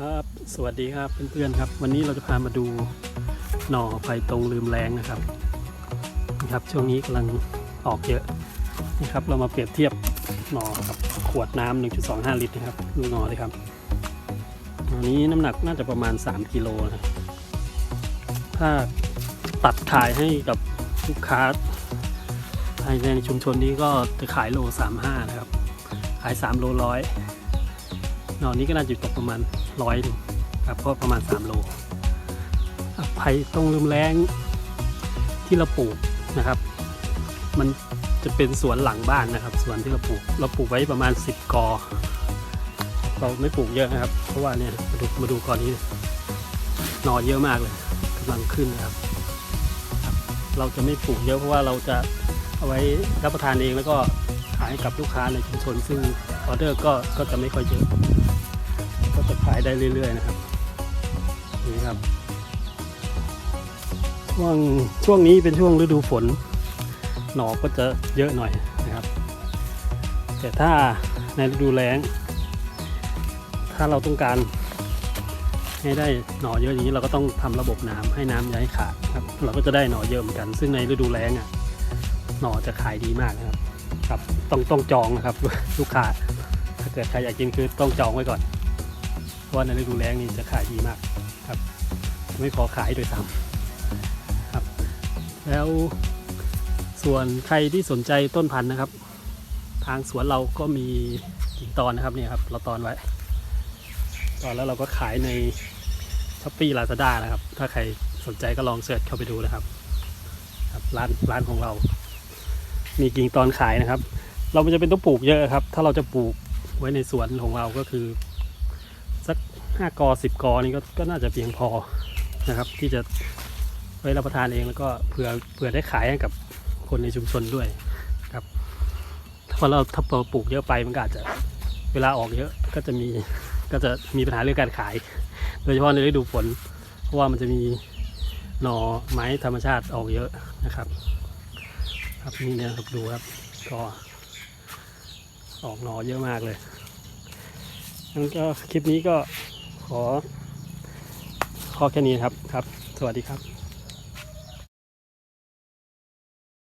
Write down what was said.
ครับสวัสดีครับเพื่อนๆครับ วันนี้เราจะพามาดูหน่อไผ่ตรงลืมแรงนะครับนะครับช่วงนี้กำลังออกเยอะนะครับ เรามาเปรียบเทียบหน่อกับขวดน้ำ1.25 ลิตรนะครับดูหน่อเลยครับหน่อนี้น้ำหนักน่าจะประมาณ 3กิโลนะถ้าตัดขายให้กับลูกค้าภายในชุมชนนี้ก็จะขายโล 35 นะครับ ขาย 3 โลร้อย น่อนี้ก็น่าจะตกประมาณร้อยนึงครับก็ประมาณ 3 โลอะไผ่ตรงลืมแรงที่เราปลูกนะครับ มันจะเป็นสวนหลังบ้านนะครับสวนที่เราปลูก เราปลูกไว้ประมาณ 10 กอ เราไม่ปลูกเยอะนะครับ เพราะว่าเนี่ยมาดูมาดูกอนี้หน่อเยอะมากเลยกำลังขึ้นนะครับ เราจะไม่ปลูกเยอะเพราะว่าเราจะเอาไว้รับประทานเองแล้วก็ขายให้กับลูกค้าในชุมชนซึ่งออเดอร์ก็ก็จะไม่ค่อยเยอะ ได้เรื่อย ๆ นะครับนี่ครับ ช่วงช่วงนี้เป็นช่วงฤดูฝน หนอกก็จะเยอะหน่อยนะครับ แต่ถ้าในฤดูแล้ง ถ้าเราต้องการให้ได้หน่อเยอะอย่างนี้เราก็ต้องทำระบบน้ำให้น้ำอย่าให้ขาดครับ เราก็จะได้หน่อเยอะเหมือนกัน ซึ่งในฤดูแล้งอะหน่อจะขายดีมากนะครับครับต้องต้องจองนะครับ ลูกค้าถ้าเกิดใครอยากกินคือต้องจองไว้ก่อน ราะว่าในฤดูแล้งนี่จะขายดีมากครับ ไม่พอขายโดยซ้ำครับ แล้วส่วนใครที่สนใจต้นพันธุ์นะครับ ทางสวนเราก็มีกิ่งตอนนะครับเนี่ยครับ เราตอนไว้ ตอนแล้วเราก็ขายในช้อปปี้ลาซาด้านะครับ ถ้าใครสนใจก็ลองเสิร์ชเข้าไปดูนะครับครับร้านร้านของเรา มีกิ่งตอนขายนะครับ เราไม่จำเป็นต้องปลูกเยอะครับ ถ้าเราจะปลูกไว้ในสวนของเราก็คือ สักห้ากอสิบกอนี่ก็ก็น่าจะเพียงพอนะครับ ที่จะไว้รับประทานเองแล้วก็เผื่อเผื่อได้ขายให้กับคนในชุมชนด้วยครับเพราะเราถ้าเราปลูกเยอะไปมันก็อาจจะเวลาออกเยอะก็จะมีก็จะมีปัญหาเรื่องการขาย โดยเฉพาะในฤดูฝน เพราะว่ามันจะมีหน่อไม้ธรรมชาติออกเยอะนะครับ ครับนี่นี่ยครับดูครับก็ออกหนอเยอะมากเลย งั้นก็คลิปนี้ก็ขอ ขอแค่นี้ครับครับ สวัสดีครับ